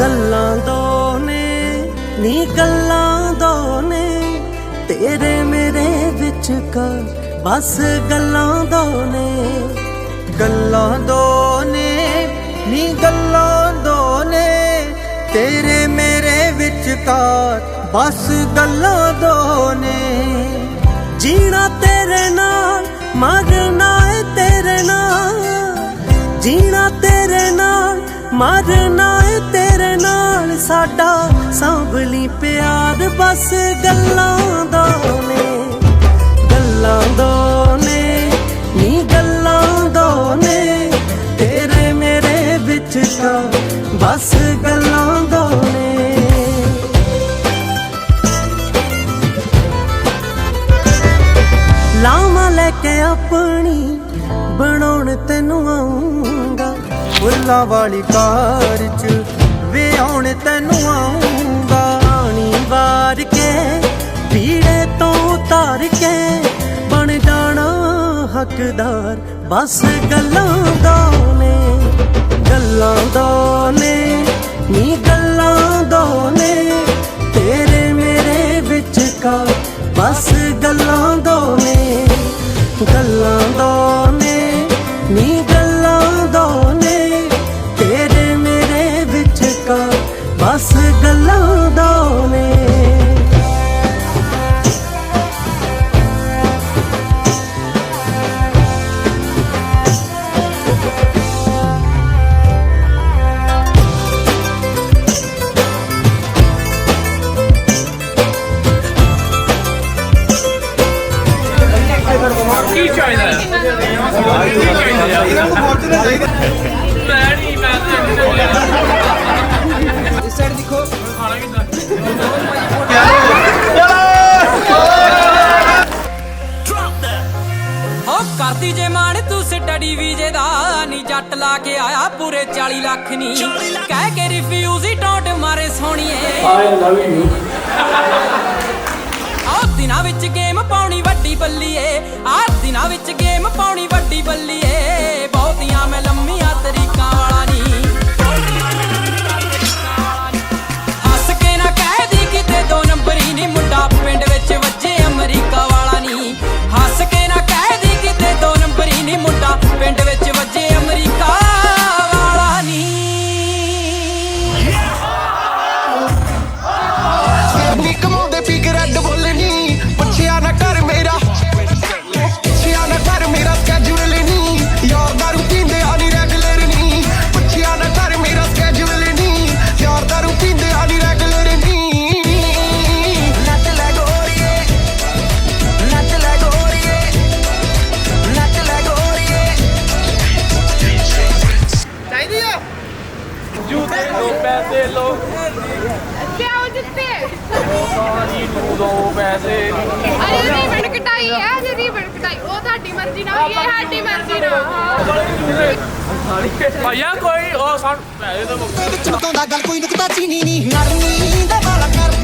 ਗੱਲਾਂ ਦੋ ਨੇ, ਨੀ ਗੱਲਾਂ ਦੋ ਨੇ। ਤੇਰੇ ਮੇਰੇ ਵਿੱਚ ਕਾ ਬਸ ਗੱਲਾਂ ਦੋ ਨੇ। ਗੱਲਾਂ ਦੋ ਨੇ, ਨੀ ਗੱਲਾਂ ਦੋ ਨੇ। ਤੇਰੇ ਮੇਰੇ ਵਿੱਚ ਵਿਚਕਾਰ ਬਸ ਗੱਲਾਂ ਦੋ ਨੇ। ਜੀਣਾ ਤੇਰੇ ਨਾਲ, ਮਰਨਾ ਏ ਤੇਰੇ ਨਾਲ। ਜੀਣਾ ਤੇਰੇ ਨਾਲ, ਮਰਨਾ ਸਾਡਾ ਸਾਂਭਲੀ ਪਿਆਰ, ਬਸ ਗੱਲਾਂ ਦੋ ਨੇ, ਗੱਲਾਂ ਦੋ ਨੇ, ਨੀ ਗੱਲਾਂ ਦੋ ਨੇ, ਤੇਰੇ ਮੇਰੇ ਵਿੱਚ ਤਾਂ ਬਸ ਗੱਲਾਂ ਦੋ ਨੇ। ਲਾਵਾਂ ਲੈ ਕੇ ਆਪਣੀ, ਬਣਾਉਣ ਤੈਨੂੰ ਆਉਂਗਾ ਫੁੱਲਾਂ ਵਾਲੀ ਕਾਰ ਚ। ਹੱਕਦਾਰ, ਬਸ ਗੱਲਾਂ ਦੋ ਨੇ, ਗੱਲਾਂ ਦੋ ਨੇ, ਨੀ ਗੱਲਾਂ ਦੋ ਨੇ, ਤੇਰੇ ਮੇਰੇ ਵਿੱਚ ਕਾ ਬਸ ਗੱਲਾਂ ਦੋ ਨੇ, ਗੱਲਾਂ ਦੋ ਨੇ, ਨੀ ਗੱਲਾਂ ਦੋ ਨੇ, ਤੇਰੇ ਮੇਰੇ ਵਿੱਚ ਕਾ ਬਸ ਕੀ ਚਾਹੀਦਾ ਹੈ? ਕੀ ਚਾਹੀਦਾ ਯਾਰ? ਮੈਂ ਨਹੀਂ ਮੈਂ ਤੇ ਇਸ ਸਾਈਡ ਦੇਖੋ ਖਾਣਾ ਕਿੱਦਾਂ ਕਰਦੀ ਜੇ ਮਾਣ ਤੂੰ ਸਟੱਡੀ ਵੀਜੇ ਦਾ ਨੀ ਜੱਟ ਲਾ ਕੇ ਆਇਆ ਪੂਰੇ 40 ਲੱਖ ਨੀ ਕਹਿ ਕੇ ਰਿਫਿਊਜ਼ ਹੀ ਟੋਟ ਮਾਰੇ ਸੋਣੀਏ ਆਈ ਲਵ ਯੂ ਆਹ ਦਿਨਾਂ ਵਿੱਚ ਗੇਮ ਪਾਉਣੀ ਵੱਡੀ ਬੱਲੀਏ ਆਹ ਦਿਨਾਂ ਵਿੱਚ ਉਦੋਂ ਪੈਸੇ। ਅਰੇ ਰੀਬਨ ਕਟਾਈ ਹੈ ਜੇ ਰੀਬਨ ਕਟਾਈ। ਉਹ ਤੁਹਾਡੀ ਮਰਜ਼ੀ ਨਾਲ ਇਹ ਸਾਡੀ ਮਰਜ਼ੀ ਨਾਲ ਹਾਂ ਕੋਈ? ਉਹ ਸਾਨੂੰ ਪੈਸੇ ਤਾਂ ਮੁੱਕ- ਵਿੱਚ ਬਤਾਉਂਦਾ ਗੱਲ ਕੋਈ ਨੁਕਤਾ ਚੀਨੀ ਨਹੀਂ ਨਰਮੀ ਦਾ ਵਾਲਾ ਕਰ